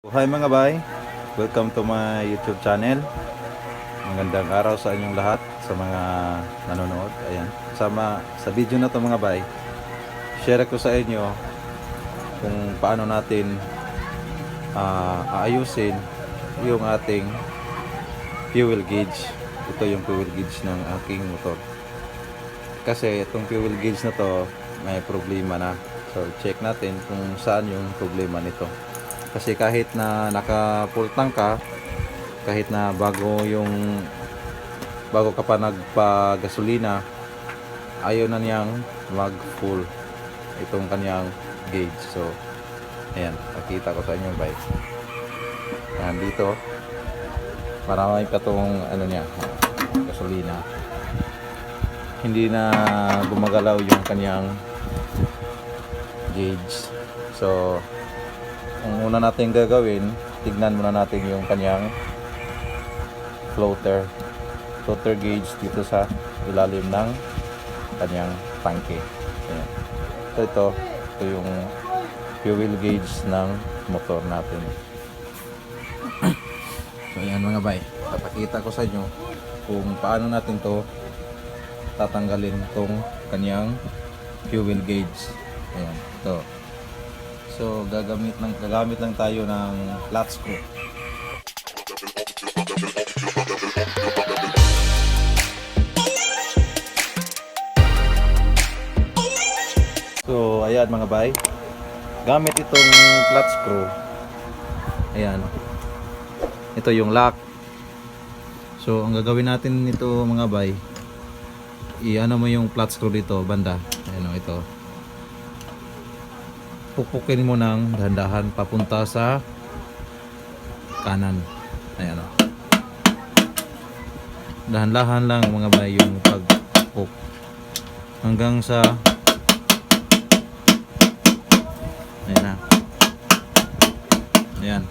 Hi mga bay, welcome to my YouTube channel. Magandang araw sa inyong lahat sa mga nanonood. Ayan, sama sa video na to mga bay. Share ko sa inyo kung paano natin ah, aayusin yung ating fuel gauge. Ito yung fuel gauge ng aking motor. Kasi itong fuel gauge na to may problema na. So check natin kung saan yung problema nito. Kasi kahit na naka full tank ka, kahit na bago yung bago ka pa nagpa-gasolina, ayaw na niyang mag full itong kanyang gauge. So, ayan, pakita ko sa inyo bike. Ayan, dito, marami pa tong ano niya, gasolina. Hindi na gumagalaw yung kanyang gauge. So, ang una natin gagawin, tignan muna natin yung kanyang floater. Floater gauge dito sa ilalim ng kanyang tangke. Ayan. Ito, ito, ito yung fuel gauge ng motor natin. so ayan mga bay, papakita ko sa inyo kung paano natin to tatanggalin tong kanyang fuel gauge. Ayan, ito. So gagamit lang gagamit lang tayo ng flat screw. So ayan mga bay. Gamit itong flat screw. Ayan. Ito yung lock. So ang gagawin natin nito mga bay, i-ano mo yung flat screw dito banda. Ayan o, ito pupukin mo ng dahan-dahan papunta sa kanan. Ayan o. Dahan-dahan lang mga bay yung pagpuk. Hanggang sa Ayan na. Ayan.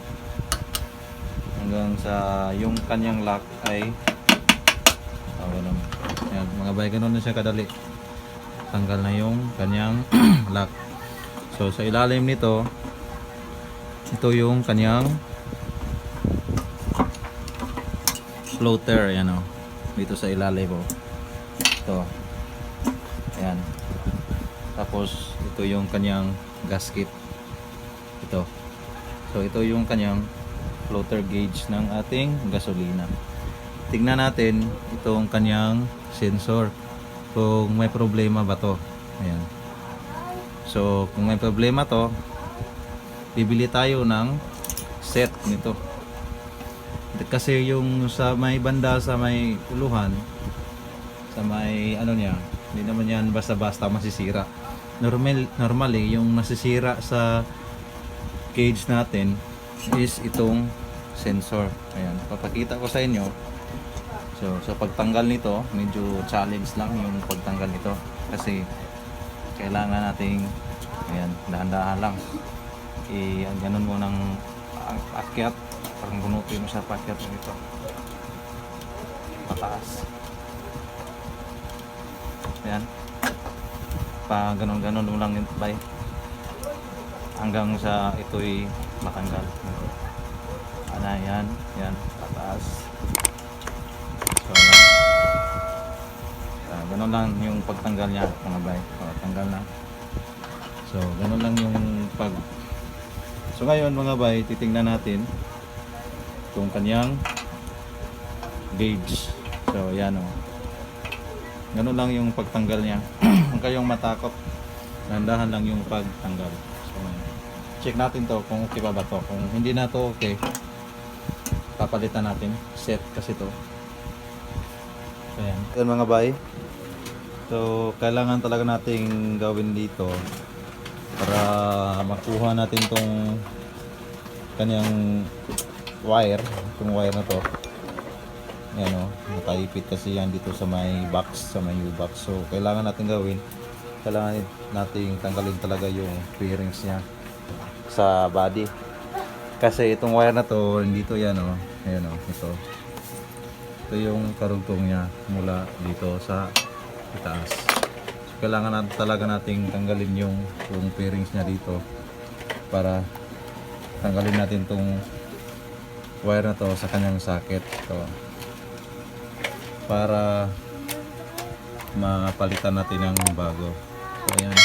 Hanggang sa yung kanyang lock ay oh, ganun. Ayan, mga bay, ganun na siya kadali. Tanggal na yung kanyang lock. So sa ilalim nito, ito yung kanyang floater, ayan o. Dito sa ilalim o. Ito. Ayan. Tapos ito yung kanyang gasket. Ito. So ito yung kanyang floater gauge ng ating gasolina. Tingnan natin itong kanyang sensor. Kung may problema ba to. Ayan. So, kung may problema to, bibili tayo ng set nito. Kasi yung sa may banda, sa may uluhan, sa may ano niya, hindi naman yan basta-basta masisira. Normal, normally, yung nasisira sa cage natin is itong sensor. Ayan, papakita ko sa inyo. So, sa pagtanggal nito, medyo challenge lang yung pagtanggal nito. Kasi, kailangan nating ayan, dahan-dahan lang. I ganun mo ng akyat parang bunutin mo sa pakyat mo ito. Pataas ayan. Pa ganun-ganun mo lang bay hanggang sa ito'y matanggal. Ana yan yan pataas so ayan. Ah, ganun lang yung pagtanggal niya mga bay. Tanggal na. So, ganun lang yung pag So ngayon mga bay, titingnan natin itong kanyang gauge. So, yan o. Ganun lang yung pagtanggal niya. Kung kayong matakot, nandahan lang yung pagtanggal. So, check natin to kung okay pa ba to. Kung hindi na to okay, papalitan natin. Set kasi to. So, yan. Yan mga bay. So, kailangan talaga nating gawin dito para makuha natin tong kanyang wire, itong wire na to. Yan o, nakaipit kasi yan dito sa may box, sa may U-box. So, kailangan natin gawin, kailangan nating tanggalin talaga yung bearings niya sa body. Kasi itong wire na to, hindi to yan o, ayan o, ito. Ito yung karugtong niya mula dito sa itaas. So, kailangan natin talaga nating tanggalin yung, yung bearings niya dito para tanggalin natin tong wire na to sa kanyang socket. To para mapalitan natin ng bago. So ayan.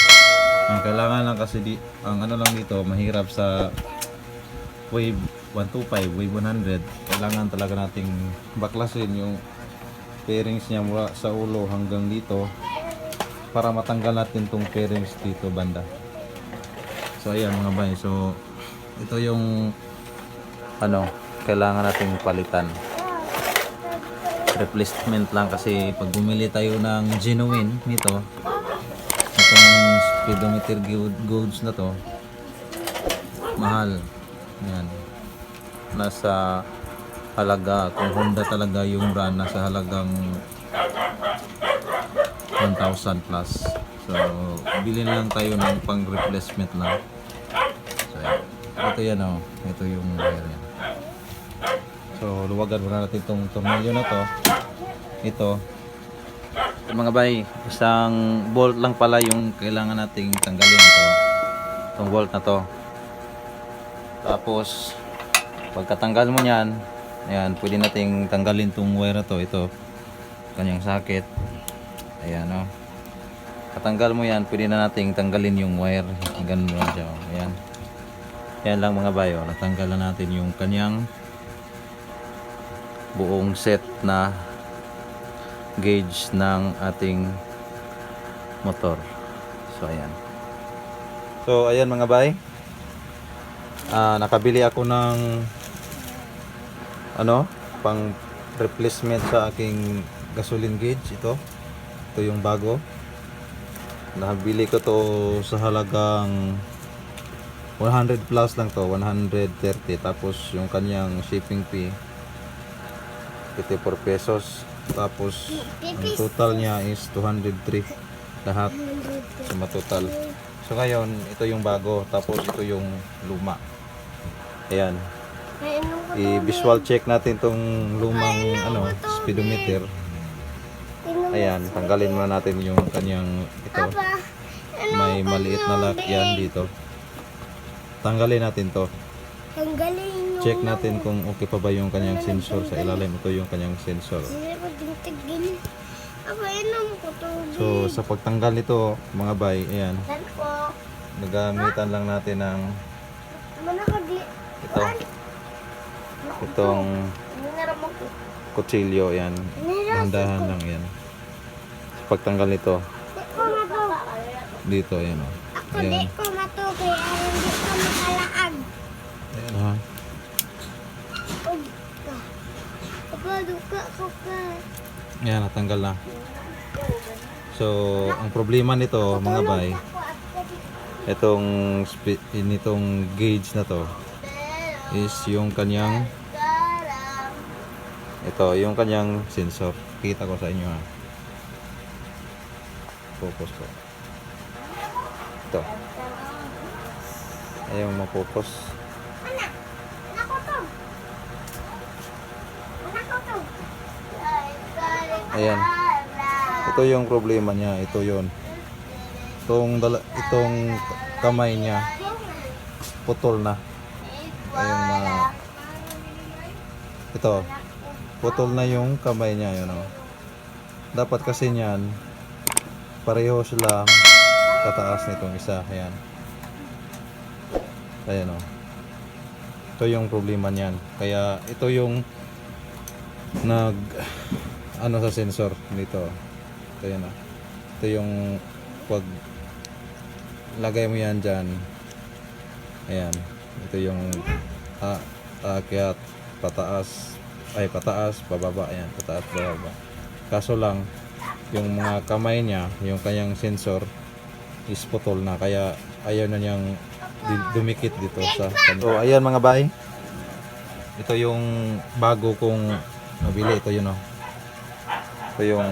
Ang kailangan lang kasi di, ang ano lang dito mahirap sa wave 125 wave 100 kailangan talaga nating baklasin yung pairings niya mula sa ulo hanggang dito para matanggal natin tong pairings dito banda. So ayan mga bay. So ito yung ano kailangan nating palitan. Replacement lang kasi pag bumili tayo ng genuine nito itong speedometer goods na to mahal. Yan nasa halaga kung Honda talaga yung brand nasa halagang 1,000 plus. So bilhin lang tayo ng pang replacement lang so ito yan oh. Ito yung wire yan. So luwagan muna natin itong tornilyo na to. Ito. Mga bay isang bolt lang pala yung kailangan nating tanggalin ito itong bolt na to. Tapos pagkatanggal mo yan ayan pwede nating tanggalin tong wire to. Ito kanyang socket. Ayan o katanggal mo yan pwede na nating tanggalin yung wire. Ganun lang siya oh. ayan. Yan lang mga bayo. Natanggal na natin yung kanyang buong set na gauge ng ating motor. So ayan. So ayan mga bay. Ah, nakabili ako ng ano, pang replacement sa aking gasoline gauge ito. Ito yung bago. Nakabili ko to sa halagang 100 plus lang to, 130 tapos yung kanyang shipping fee 54 pesos. Tapos ang total niya is 203 lahat. So matotal. So ngayon, ito yung bago tapos ito yung luma. Ayan. I-visual check natin tong lumang ano, speedometer. Ayan, tanggalin muna natin yung kanyang ito. pa. May maliit na lock yan dito. Tanggalin natin to. Tanggalin. Check natin kung okay pa ba yung kanyang sensor sa ilalim. Ito yung kanyang sensor. So, sa pagtanggal nito, mga bay, ayan, nagamitan lang natin ng ito, itong ako. kutsilyo, ayan. Minaram. Dahan lang yan. Sa pagtanggal nito, dito, ayan o. Ako Ayan. di ko mato. Kaya hindi ko makalaag. Ayan ha. Ako. Ayan, natanggal na. So, ang problema nito, mga bay, Ako itong nitong gauge na to is yung kanyang. Ito, yung kanyang sensor. Kita ko sa inyo ha. Focus ko. Ito. Ayaw to! Ayan. Ito yung problema niya. Ito yon. Itong, dala, itong kamay niya putol na. Ayun mga ito. Putol na yung kamay niya yun oh. Dapat kasi niyan pareho sila kataas nitong isa. Ayan. Ayan oh. Ito yung problema niyan. Kaya ito yung nag ano sa sensor dito. Ito yan oh. Ito yung pag lagay mo yan dyan. Ayan. Ito yung aakyat, pataas, ay pataas, pababa. Ayan, pataas, pababa. Kaso lang, yung mga kamay niya, yung kanyang sensor, is putol na. Kaya ayaw na niyang dumikit dito sa So, ayan mga bay. Ito yung bago kong nabili. Ito yun oh. Ito yung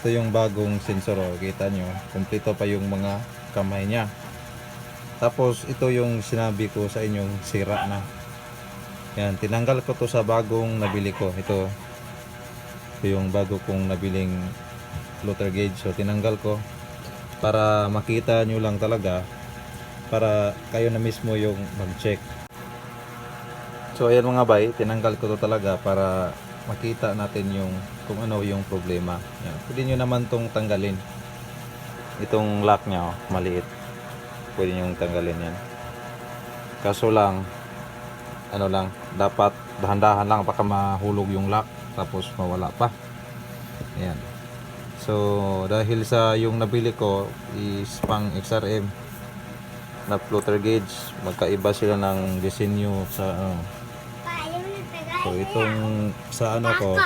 ito yung bagong sensor oh. Kita nyo. Kompleto pa yung mga kamay niya. Tapos ito yung sinabi ko sa inyong sira na. Yan, tinanggal ko to sa bagong nabili ko. Ito. Ito yung bago kong nabiling floater gauge. So tinanggal ko para makita nyo lang talaga para kayo na mismo yung mag-check. So ayan mga bay, tinanggal ko to talaga para makita natin yung kung ano yung problema. Yan. Pwede nyo naman tong tanggalin. Itong lock niya, oh, maliit. Pwede nyo tanggalin yan. Kaso lang, ano lang, dapat dahan-dahan lang baka mahulog yung lock tapos mawala pa. Ayan. So, dahil sa yung nabili ko is pang XRM na floater gauge, magkaiba sila ng disenyo sa ano. So, itong sa ano ko,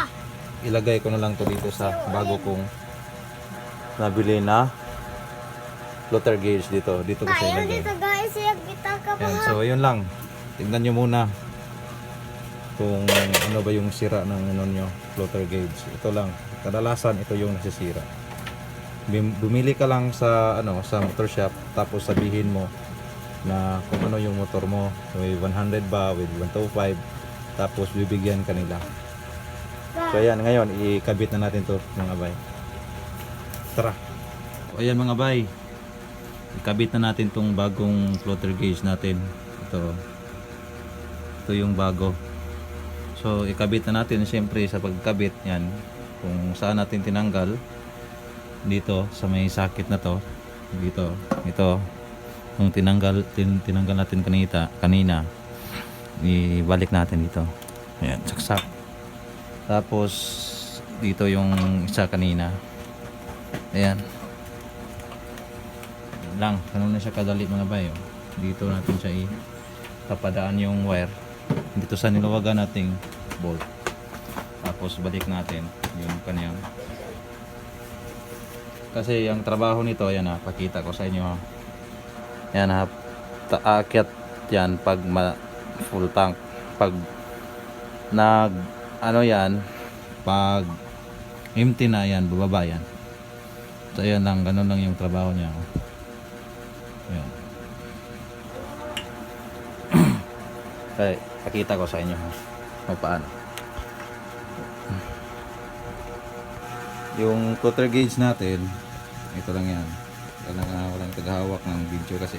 ilagay ko na lang to dito sa bago kong nabili na floater gauge dito. Dito ko siya yung ilagay. nagtagay siya kita ka pa. So yun lang. Tingnan nyo muna kung ano ba yung sira ng ano nyo, floater gauge. Ito lang. Kadalasan ito yung nasisira. Bumili ka lang sa ano sa motor shop tapos sabihin mo na kung ano yung motor mo. With 100 ba, with 125 tapos bibigyan ka nila. So ayan, ngayon ikabit na natin to mga bay. Tara. So, ayan mga bay. Ikabit na natin tong bagong floater gauge natin. Ito. Ito yung bago. So ikabit na natin siyempre sa pagkabit yan. Kung saan natin tinanggal dito sa may sakit na to. Dito. Ito. Kung tinanggal tin, tinanggal natin kanita, kanina ibalik natin dito. Ayan, saksak. Tapos dito yung isa kanina. Ayan. Lang, ganun na siya kadali mga bayo. Dito natin siya ipapadaan yung wire. Dito sa nilawagan nating bolt. Tapos balik natin yung kanyang kasi yung trabaho nito, ayan ha, pakita ko sa inyo ha. Ayan ha, taakyat yan pag ma- full tank. Pag nag, ano yan, pag empty na yan, bababa yan. So ayan lang, ganun lang yung trabaho niya. oh. Ayan. Kaya, pakita ko sa inyo ha, paano. Yung cutter gauge natin, ito lang yan. Wala nga walang taghawak ng video kasi.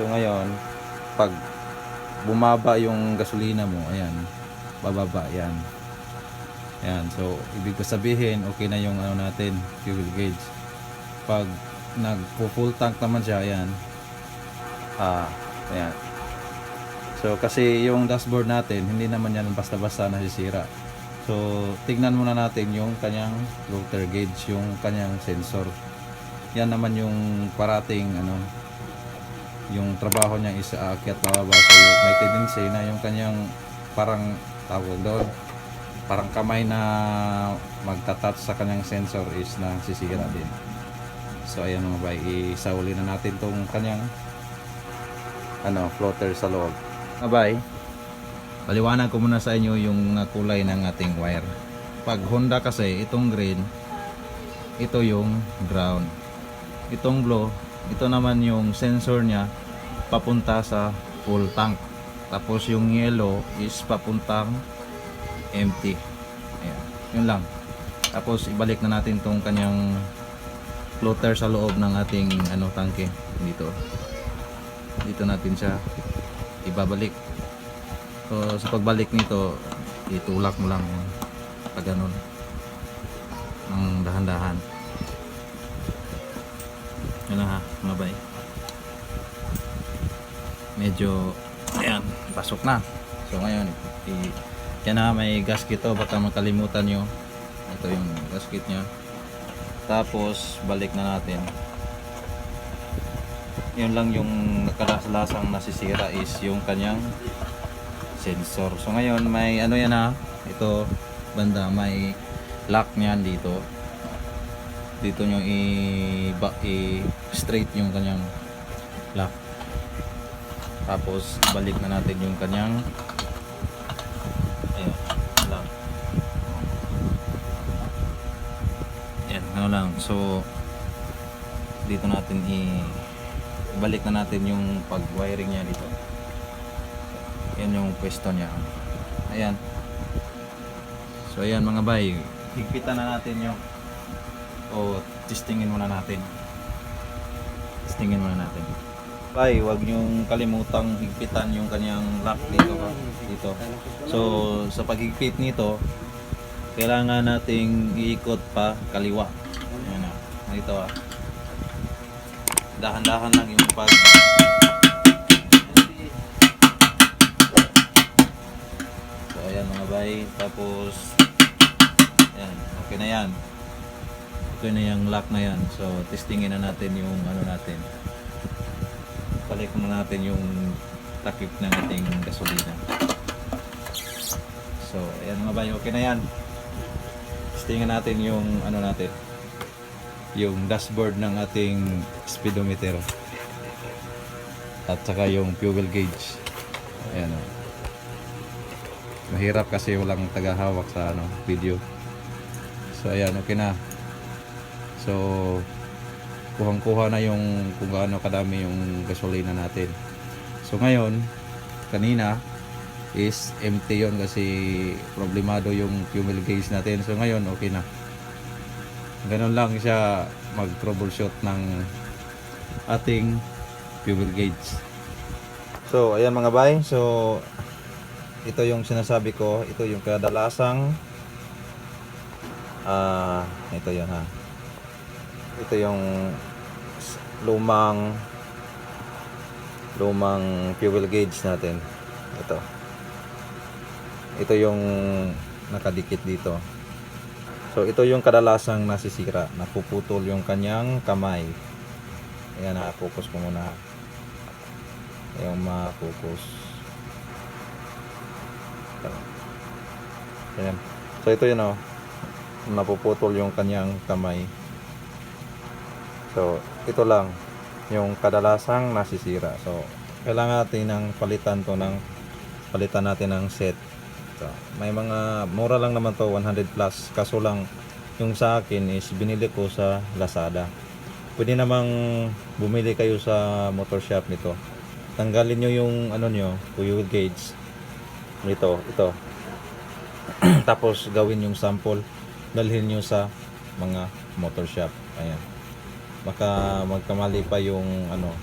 So ngayon, pag bumaba yung gasolina mo, ayan, bababa yan. Ayan, so ibig ko sabihin, okay na yung ano natin, fuel gauge. Pag nagpo-full tank naman siya, ayan. Ah, ayan. So kasi yung dashboard natin, hindi naman yan basta-basta nasisira. So, tignan muna natin yung kanyang floater gauge, yung kanyang sensor. Yan naman yung parating ano yung trabaho niya is aakyat pababa so yung, may tendency na yung kanyang parang tawag doon parang kamay na magtatouch sa kanyang sensor is nasisira din so ayan mga bay isauli na natin tong kanyang ano floater sa loob. Mga bay paliwanag ko muna sa inyo yung uh, kulay ng ating wire. Pag Honda kasi itong green ito yung ground itong blue ito naman yung sensor niya papunta sa full tank. Tapos yung yellow is papuntang empty. Ayan. yun lang. Tapos ibalik na natin tong kanyang floater sa loob ng ating ano tangke. Dito. Dito natin siya ibabalik. So sa pagbalik nito itulak mo lang yan pag ganun. Ng dahan-dahan. Yun lang ha mga bay. Medyo ayan pasok na. So ngayon i, yan na may gasket to. Baka makalimutan nyo. Ito yung gasket nya tapos balik na natin. Yun lang yung kadalasang nasisira is yung kanyang sensor. So ngayon may ano yan ha? Ito banda may lock niyan dito. Dito nyo i, i straight yung kanyang lock. Tapos balik na natin yung kanyang ayun lock yan ano lang so dito natin i balik na natin yung pag wiring niya dito yan yung pwesto niya ayan so ayan mga bay higpitan na natin yung o testingin muna natin testingin muna natin Bay, wag niyong kalimutang higpitan yung kanyang lock dito. ba? Dito. So, sa paghigpit nito, kailangan nating iikot pa kaliwa. Ayan ah. Dito ah. Dahan-dahan lang yung pag So, ayan mga bay. Tapos, ayan. Okay na yan. Okay na yung lock na yan. So, testingin na natin yung ano natin. Balik na natin yung takip ng ating gasolina. So, ayan mga bay. Okay na yan. Testingin natin yung ano natin. Yung dashboard ng ating speedometer. At saka yung fuel gauge. Ayan o. Mahirap kasi walang tagahawak sa ano, video. So ayan, okay na. So kuhang-kuha na yung kung gaano kadami yung gasolina natin. So ngayon, kanina is empty yon kasi problemado yung fuel gauge natin. So ngayon, okay na. Ganun lang siya mag-troubleshoot ng ating fuel gauge. So, ayan mga bay. So, ito yung sinasabi ko. Ito yung kadalasang ah ito yun ha. Ito yung lumang lumang fuel gauge natin. Ito. Ito yung nakadikit dito. So, ito yung kadalasang nasisira. Napuputol yung kanyang kamay. Ayan na, focus ko muna. Yung ma-focus. Ayan. So, ito yun oh. Napuputol yung kanyang kamay. So, ito lang. Yung kadalasang nasisira. So, kailangan natin ng palitan to ng palitan natin ng set. So, may mga mura lang naman to 100 plus. Kaso lang yung sa akin is binili ko sa Lazada. Pwede namang bumili kayo sa motor shop nito. Tanggalin nyo yung ano nyo, fuel gauge. Ito, ito. Tapos gawin yung sample. Dalhin nyo sa mga motor shop. Ayan. Baka magkamali pa yung ano,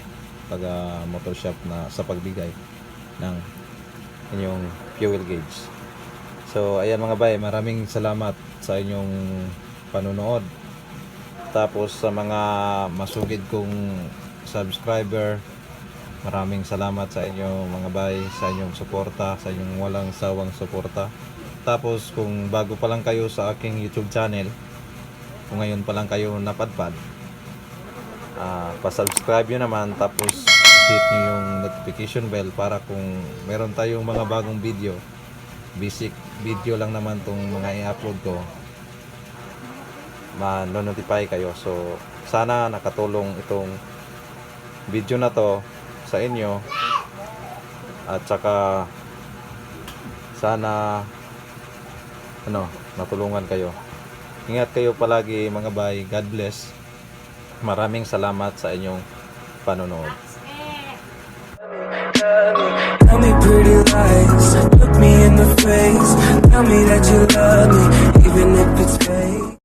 taga motor shop na sa pagbigay ng inyong fuel gauge. So, ayan mga bay, maraming salamat sa inyong panunood. Tapos sa mga masugid kong subscriber, maraming salamat sa inyo mga bay, sa inyong suporta, sa inyong walang sawang suporta. Tapos kung bago pa lang kayo sa aking YouTube channel, kung ngayon pa lang kayo napadpad, ah pa-subscribe nyo naman tapos hit nyo yung notification bell para kung meron tayong mga bagong video basic video lang naman tong mga i-upload ko. Ma-notify kayo. So sana nakatulong itong video na to sa inyo. At saka sana ano natulungan kayo. Ingat kayo palagi mga bay. God bless. Maraming salamat sa inyong panonood. Tell me pretty lies, face. Tell me that you love me, even if it's.